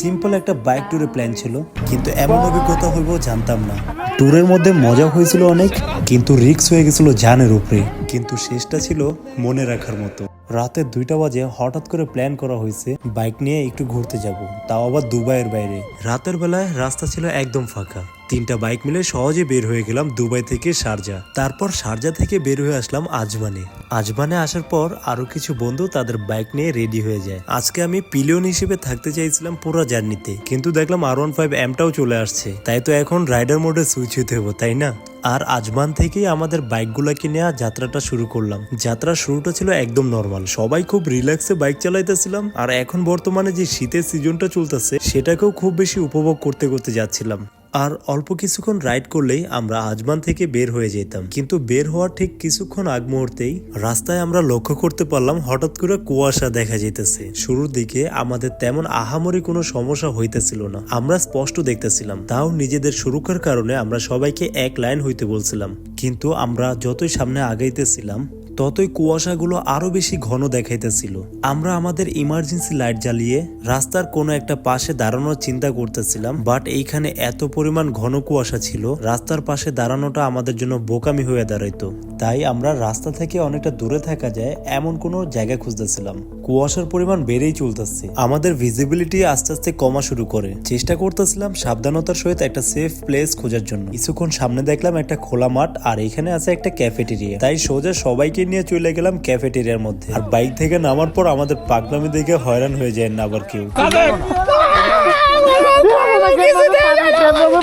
Simple একটা bike ট্যুরের plan ছিল, কিন্তু এমন অভিজ্ঞতা হইব জানতাম না। ট্যুরের মধ্যে মজা হয়েছিল অনেক, কিন্তু রিক্স হয়ে গেছিল জানের উপরে। কিন্তু শেষটা ছিল মনে রাখার মতো। রাতে দুইটা বাজে হঠাৎ করে প্ল্যান করা হয়েছে, বাইক নিয়ে একটু ঘুরতে যাব, তাও আবার দুবাইয়ের বাইরে। রাতের বেলায় রাস্তা ছিল একদম ফাঁকা। তিনটা বাইক মিলে সহজে বের হয়ে গেলাম দুবাই থেকে শারজা। তারপর শারজা থেকে বের হয়ে আসলাম আজমানে। আজমানে আসার পর আরও কিছু বন্ধু তাদের বাইক নিয়ে রেডি হয়ে যায়। আজকে আমি পিলিয়ন হিসেবে থাকতে চাইছিলাম পুরো জার্নিতে কিন্তু দেখলাম আর ওয়ান ফাইভ এমটাও চলে আসছে। তাই তো এখন রাইডার মোডে সুইচ হতে হব, তাই না? আর আজমান থেকেই আমাদের বাইকগুলোকে নিয়ে যাত্রাটা শুরু করলাম। যাত্রার শুরুটা ছিল একদম নর্মাল সবাই খুব রিল্যাক্সে বাইক চালাইতেছিলাম। আর এখন বর্তমানে যে শীতের সিজনটা চলতেছে, সেটাকেও খুব বেশি উপভোগ করতে করতে যাচ্ছিলাম। আর অল্প কিছুক্ষণ রাইড করলেই আমরা আজমান থেকে বের হয়ে যেতাম। কিন্তু বের হওয়ার ঠিক কিছুক্ষণ আগ মুহূর্তেই রাস্তায় আমরা লক্ষ্য করতে পারলাম হঠাৎ করে কুয়াশা দেখা যেতেছে। শুরুর দিকে আমাদের তেমন আহামরি কোনো সমস্যা হইতেছিল না। আমরা স্পষ্ট দেখতেছিলাম, তাও নিজেদের সুরক্ষার কারণে আমরা সবাইকে এক লাইন হইতে বলছিলাম। কিন্তু আমরা যতই সামনে আগাইতেছিলাম ততই কুয়াশাগুলো আরও বেশি ঘন দেখাইতেছিল। আমরা আমাদের ইমার্জেন্সি লাইট জ্বালিয়ে রাস্তার কোনো একটা পাশে দাঁড়ানোর চিন্তা করতেছিলাম বাট এইখানে এত পরিমাণ ঘন কুয়াশা ছিল, রাস্তার পাশে দাঁড়ানোটা আমাদের জন্য বোকামি হয়ে দাঁড়াইতো। তাই আমরা রাস্তা থেকে অনেকটা দূরে থাকা যায় এমন কোনো জায়গা খুঁজতেছিলাম। কুয়াশার পরিমাণ বেড়েই চলতেছে। আমাদের ভিজিবিলিটি আস্তে আস্তে কমা শুরু করে। চেষ্টা করতেছিলাম সাবধানতার সহিত একটা সেফ প্লেস খোঁজার জন্য। কিছুক্ষণ সামনে দেখলাম একটা খোলা মাঠ আর এখানে আছে একটা ক্যাফেটেরিয়া তাই সোজা সবাইকে নিয়ে চলে গেলাম ক্যাফেটেরিয়ার মধ্যে। আর বাইক থেকে নামার পর আমাদের পাগলামি দেখে হয়রান হয়ে যায় না আবার কেউ।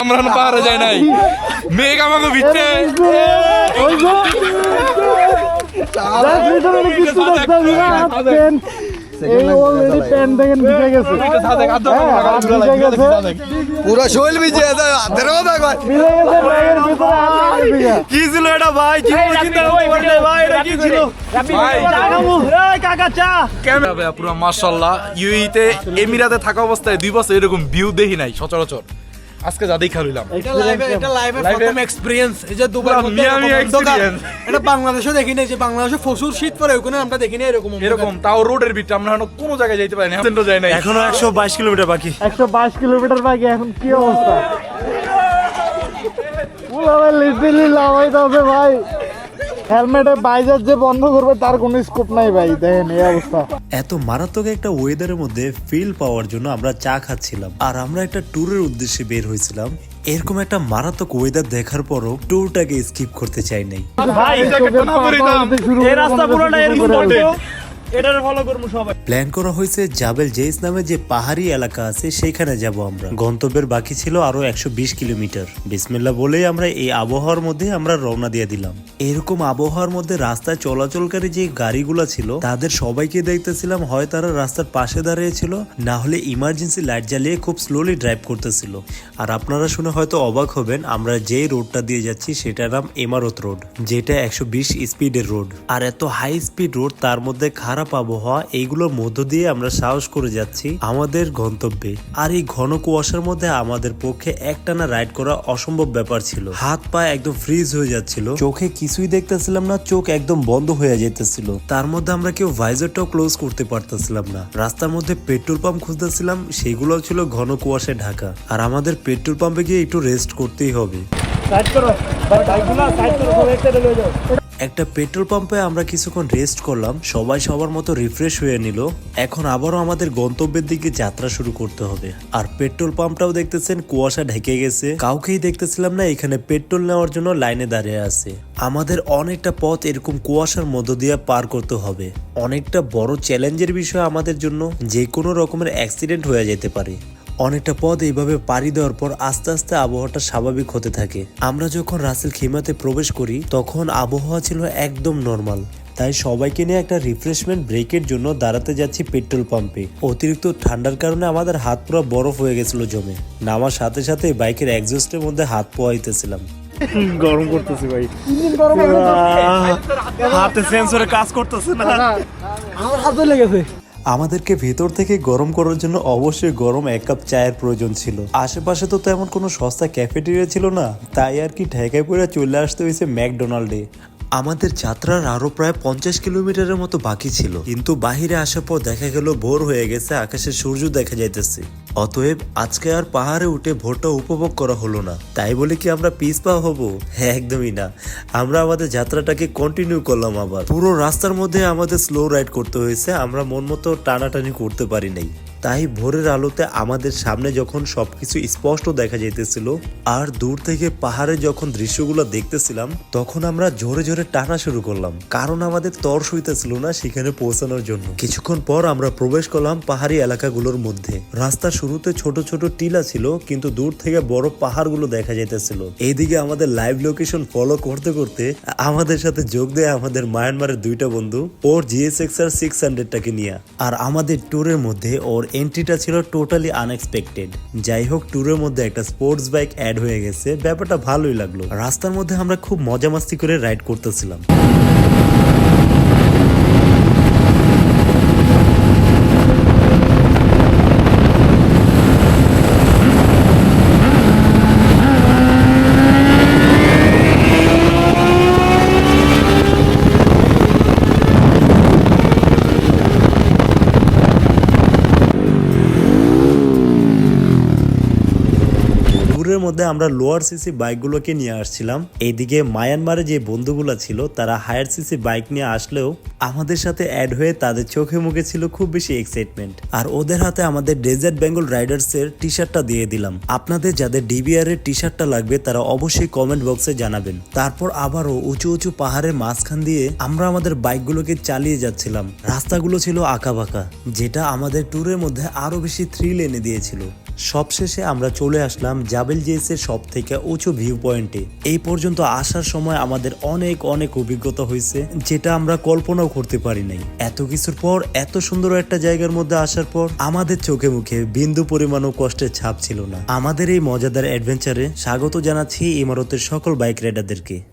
আমরা পাহাড়ে যাই নাই। মেঘ আমাকে ভিতরে পুরো শৈল বিজে হাতের কথা কয়। কি ছিল এটা ভাই? কি ভাই এটা কি ছিল? পুরো মাশাল্লাহ ইউইতে এমিরাতে থাকা অবস্থায় দুই বছর এরকম ভিউ দেখি নাই সচরাচর। আজকে যা দেখা হইলাম এক্সপেরিয়েন্স এই যে দুবার মিয়ামি এক্সপেরিয়েন্স এটা বাংলাদেশে দেখি নাই যে বাংলাদেশে ফসুর শীত পরে ওখানে আমরা দেখি নাই এরকম এরকম তাও রোডের ভিতরে আমরা এখনও কোনো জায়গায় যাইতে পারি না সেন্টার যাই নাই। এখনও একশো বাইশ কিলোমিটার বাকি। একশো বাইশ কিলোমিটার বাকি এখন কি অবস্থা? পুরো লাভাই হবে ভাই। হেলমেটে বাইজার যে বন্ধ করবে তার কোনো স্কোপ নাই ভাই। দেখেন এই অবস্থা। এত মারাত্মক একটা ওয়েদারের মধ্যে ফিল পাওয়ার জন্য আমরা চা খাচ্ছিলাম। আর আমরা একটা ট্যুরের উদ্দেশ্যে বের হয়েছিলাম। এরকম একটা মারাত্মক ওয়েদার দেখার পরও ট্যুরটাকে স্কিপ করতে চাই নাই। এই রাস্তা পুরোটা এরকম প্ল্যান করা হয়েছে জাবেল জেইস নামে যে পাহাড়ি এলাকা আছে সেইখানে যাব আমরা। গন্তব্যের বাকি ছিল আরও একশো বিশ কিলোমিটার। বিসমিল্লা বলেই আমরা এই আবহাওয়ার মধ্যে আমরা রওনা দিয়ে দিলাম। এরকম আবহাওয়ার মধ্যে রাস্তায় চলাচলকারী যে গাড়িগুলো ছিল, তাদের সবাইকে দেখতেছিলাম, হয় তারা রাস্তার পাশে দাঁড়িয়েছিল, না হলে ইমার্জেন্সি লাইট জ্বালিয়ে খুব স্লোলি ড্রাইভ করতেছিল। আর আপনারা শুনে হয়তো অবাক হবেন, আমরা যেই রোডটা দিয়ে যাচ্ছি, সেটার নাম এমারত রোড যেটা একশো বিশ স্পিডের রোড আর এত হাই স্পিড রোড তার মধ্যে খারাপ আবহাওয়া এইগুলোর মধ্য দিয়ে আমরা সাহস করে যাচ্ছি আমাদের গন্তব্যে। আর এই ঘন কুয়াশার মধ্যে আমাদের পক্ষে একটানা রাইড করা অসম্ভব ব্যাপার ছিল। হাত পা একদম ফ্রিজ হয়ে যাচ্ছিল। চোখে কিছুই দেখতেছিলাম না, চোখ একদম বন্ধ হয়ে যেতেছিল তার মধ্যে আমরা কেউ ভাইজারটাও ক্লোজ করতে পারতেছিলাম না। রাস্তার মধ্যে পেট্রোল পাম্প খুঁজতেছিলাম, সেগুলোও ছিল ঘন কুয়াশায় ঢাকা। আর আমাদের পেট্রোল পাম্পে গিয়ে একটু রেস্ট করতেই হবে। একটা পেট্রোল পাম্পে আমরা কিছুক্ষণ রেস্ট করলাম, সবাই সবার মতো রিফ্রেশ হয়ে নিল। এখন আবারও আমাদের গন্তব্যের দিকে যাত্রা শুরু করতে হবে। আর পেট্রোল পাম্পটাও দেখতেছেন কুয়াশা ঢেকে গেছে। কাউকেই দেখতেছিলাম না এখানে পেট্রোল নেওয়ার জন্য লাইনে দাঁড়িয়ে আছে। আমাদের অনেকটা পথ এরকম কুয়াশার মধ্য দিয়ে পার করতে হবে। অনেকটা বড় চ্যালেঞ্জের বিষয় আমাদের জন্য যে কোনো রকমের অ্যাক্সিডেন্ট হয়ে যেতে পারে। অনেকটা পথ এইভাবে পাড়ি দেওয়ার পর আস্তে আস্তে আবহাওয়াটা স্বাভাবিক হতে থাকে। আমরা যখন রাসেল খিমাতে প্রবেশ করি তখন আবহাওয়া ছিল একদম নর্মাল। তাই সবাইকে নিয়ে একটা রিফ্রেশমেন্ট ব্রেকের জন্য দাঁড়াতে যাচ্ছি পেট্রোল পাম্পে। অতিরিক্ত ঠান্ডার কারণে আমাদের হাত পুরো বরফ হয়ে গেছিল জমে। নামার সাথে সাথে বাইকের এক্সস্টের মধ্যে হাত পোয়াইতেছিলাম গরম করতেছি ভাই। হাতে সেন্সরে কাজ করতেছে না। আমার হাতে লেগেছে। আমাদেরকে ভেতর থেকে গরম করার জন্য অবশ্যই গরম এক কাপ চায়ের প্রয়োজন ছিল। আশেপাশে তো তেমন কোনো সস্তা ক্যাফেটেরিয়া ছিল না। তাই আর কি ঠেকায় পড়ে চলে আসতে হয়েছে ম্যাকডোনাল্ডে। আমাদের যাত্রার আরও প্রায় পঞ্চাশ কিলোমিটারের মতো বাকি ছিল। কিন্তু বাহিরে আসার পর দেখা গেল ভোর হয়ে গেছে, আকাশে সূর্য দেখা যাইতেছে। অতএব আজকে আর পাহাড়ে উঠে ভোরটা উপভোগ করা হলো না। তাই বলে কি আমরা পিছপা হব? হ্যাঁ একদমই না। আমরা আমাদের যাত্রাটাকে কন্টিনিউ করলাম আবার। পুরো রাস্তার মধ্যে আমাদের স্লো রাইড করতে হয়েছে, আমরা মন মতো টানাটানি করতে পারি নাই। তাই ভোরের আলোতে আমাদের সামনে যখন সবকিছু স্পষ্ট দেখা যাইতেছিল, আর দূর থেকে পাহাড়ে যখন দৃশ্যগুলো দেখতেছিলাম, তখন আমরা জোরে জোরে টানা শুরু করলাম। কারণ আমাদের তর সইতেছিল না সেখানে পৌঁছানোর জন্য। কিছুক্ষণ পর আমরা প্রবেশ করলাম পাহাড়ি এলাকাগুলোর মধ্যে। রাস্তার শুরুতে ছোট ছোট টিলা ছিল, কিন্তু দূর থেকে বড় পাহাড়গুলো দেখা যাইতেছিল। এইদিকে আমাদের লাইভ লোকেশন ফলো করতে করতে আমাদের সাথে যোগ দেয় আমাদের মায়ানমারের দুইটা বন্ধু, ওর জিএসএক্স আর সিক্স হান্ড্রেডটাকে নিয়ে। আর আমাদের ট্যুরের মধ্যে ওর এন্ট্রিটা ছিল টোটালি আনএক্সপেক্টেড যাই হোক, ট্যুরের মধ্যে একটা স্পোর্টস বাইক অ্যাড হয়ে গেছে, ব্যাপারটা ভালোই লাগল। রাস্তার মধ্যে আমরা খুব মজা মাস্তি করে রাইড করতেছিলাম ট্যুরের মধ্যে আমরা লোয়ার সিসি বাইকগুলোকে নিয়ে আসছিলাম। এইদিকে মায়ানমারে যে বন্ধুগুলো ছিল, তারা হায়ার সিসি বাইক নিয়ে আসলেও আমাদের সাথে অ্যাড হয়ে তাদের চোখে মুখে ছিল খুব বেশি এক্সাইটমেন্ট আর ওদের হাতে আমাদের ডেজার্ট বেঙ্গল রাইডার্স এর টি শার্টটা দিয়ে দিলাম। আপনাদের যাদের ডিবিআর এর টি শার্টটা লাগবে, তারা অবশ্যই কমেন্ট বক্সে জানাবেন। তারপর আবারও উঁচু উঁচু পাহাড়ের মাঝখান দিয়ে আমরা আমাদের বাইকগুলোকে চালিয়ে যাচ্ছিলাম। রাস্তাগুলো ছিল আঁকাবাঁকা, যেটা আমাদের ট্যুরের মধ্যে আরও বেশি থ্রিল এনে দিয়েছিল। সবশেষে আমরা চলে আসলাম জাবেল জেসের সব থেকে উঁচু ভিউ পয়েন্টে এই পর্যন্ত আসার সময় আমাদের অনেক অনেক অভিজ্ঞতা হয়েছে, যেটা আমরা কল্পনাও করতে পারি নাই। এত কিছুর পর, এত সুন্দর একটা জায়গার মধ্যে আসার পর, আমাদের চোখে মুখে বিন্দু পরিমাণও কষ্টের ছাপ ছিল না। আমাদের এই মজাদার অ্যাডভেঞ্চারে স্বাগত জানাচ্ছি ইমারতের সকল বাইক রাইডারদেরকে